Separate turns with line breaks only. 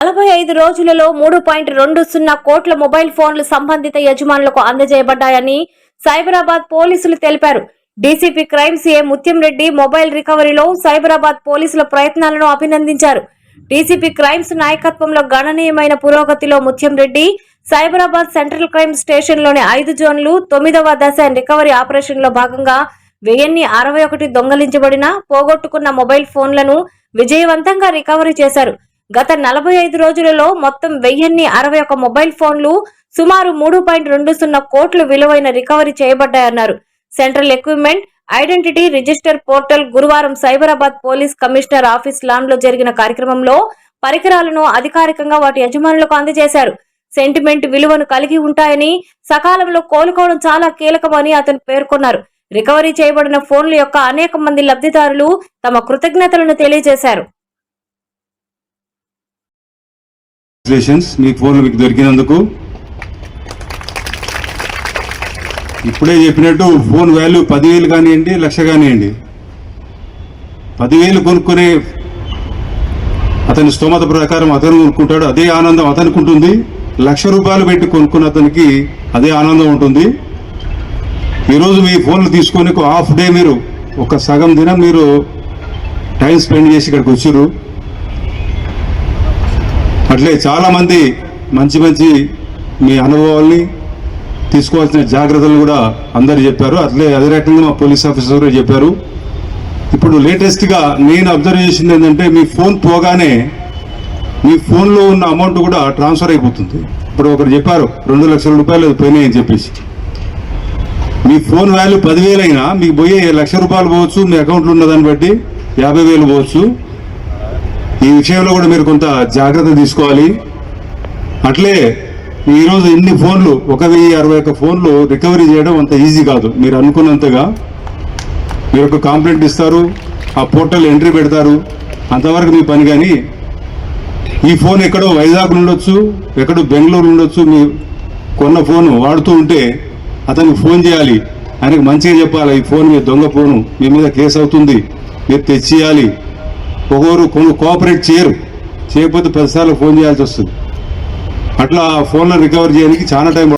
నలభై ఐదు రోజులలో మూడు పాయింట్ రెండు సున్నా కోట్ల మొబైల్ ఫోన్లు సంబంధిత యజమానులకు అందజేయబడ్డాయని సైబరాబాద్ పోలీసులు తెలిపారు. DCP crime CA Muthyam Reddy mobile రికవరీలో Cyberabad పోలీసుల ప్రయత్నాలను అభినందించారు. డీసీపీ క్రైమ్స్ నాయకత్వంలో గణనీయమైన పురోగతిలో ముత్యం రెడ్డి సైబరాబాద్ సెంట్రల్ క్రైమ్ స్టేషన్లోని ఐదు జోన్లు తొమ్మిదవ దశ రికవరీ ఆపరేషన్లో భాగంగా వెయ్యిన్ని అరవై ఒకటి దొంగలించబడిన పోగొట్టుకున్న మొబైల్ ఫోన్లను విజయవంతంగా రికవరీ చేశారు. గత నలభై ఐదు రోజులలో మొత్తం వెయ్యిన్ని అరవై ఒక మొబైల్ ఫోన్లు సుమారు మూడు పాయింట్ రెండు సున్నా కోట్లు విలువైన recovery చేయబడ్డాయన్నారు. Central equipment identity register portal గురువారం సైబరాబాద్ పోలీస్ కమిషనర్ ఆఫీస్ లాన్లో జరిగిన కార్యక్రమంలో పరికరాలను అధికారికంగా వాటి యజమానులకు అందజేశారు. సెంటిమెంట్ విలువను కలిగి ఉంటాయని సకాలంలో కోలుకోవడం చాలా కీలకమని అతను పేర్కొన్నారు. రికవరీ చేయబడిన ఫోన్ల యొక్క అనేక మంది లబ్ధిదారులు తమ కృతజ్ఞతలను తెలియజేశారు.
కంగ్రాచులేషన్స్ మీ ఫోన్లు మీకు దొరికినందుకు. ఇప్పుడే చెప్పినట్టు ఫోన్ వాల్యూ పదివేలు కానివ్వండి లక్ష కానివ్వండి. పదివేలు కొనుక్కునే అతని స్తోమత ప్రకారం అతను కొనుక్కుంటాడు అదే ఆనందం అతనికి ఉంటుంది. లక్ష రూపాయలు పెట్టి కొనుక్కున్న అతనికి అదే ఆనందం ఉంటుంది. ఈరోజు మీ ఫోన్లు తీసుకొని హాఫ్ డే మీరు ఒక సగం దినం మీరు టైం స్పెండ్ చేసి ఇక్కడికి వచ్చారు అట్లే చాలామంది మంచి మంచి మీ అనుభవాల్ని తీసుకోవాల్సిన జాగ్రత్తలు కూడా అందరు చెప్పారు. అట్లే అదే రకంగా మా పోలీస్ ఆఫీసర్ కూడా చెప్పారు. ఇప్పుడు లేటెస్ట్గా నేను అబ్జర్వ్ చేసింది ఏంటంటే మీ ఫోన్ పోగానే మీ ఫోన్లో ఉన్న అమౌంట్ కూడా ట్రాన్స్ఫర్ అయిపోతుంది. ఇప్పుడు ఒకరు చెప్పారు రెండు లక్షల రూపాయలు పోయినాయి అని చెప్పేసి. మీ ఫోన్ వాల్యూ పదివేలైనా అయినా మీకు పోయే లక్ష రూపాయలు పోవచ్చు మీ అకౌంట్లో ఉన్న దాన్ని బట్టి యాభై వేలు పోవచ్చు. ఈ విషయంలో కూడా మీరు కొంత జాగ్రత్త తీసుకోవాలి. అట్లే ఈరోజు ఇన్ని ఫోన్లు ఒక వెయ్యి అరవై ఒక్క ఫోన్లు రికవరీ చేయడం అంత ఈజీ కాదు. మీరు అనుకున్నంతగా మీరు ఒక కంప్లైంట్ ఇస్తారు ఆ పోర్టల్ ఎంట్రీ పెడతారు. అంతవరకు మీ పని కానీ ఈ ఫోన్ ఎక్కడో వైజాగ్ ఉండొచ్చు ఎక్కడో బెంగళూరు ఉండొచ్చు మీ కొన్న ఫోన్ వాడుతూ ఉంటే అతనికి ఫోన్ చేయాలి. ఆయనకు మంచిగా చెప్పాలి ఈ ఫోన్ మీ దొంగ ఫోను మీ మీద కేసు అవుతుంది మీరు తెచ్చియాలి ఒకరు కొన్ని కోఆపరేట్ చేయరు. చేయకపోతే ప్రతిసార్లు ఫోన్ చేయాల్సి వస్తుంది. అట్లా ఫోన్లో రికవర్ చేయడానికి చాలా టైం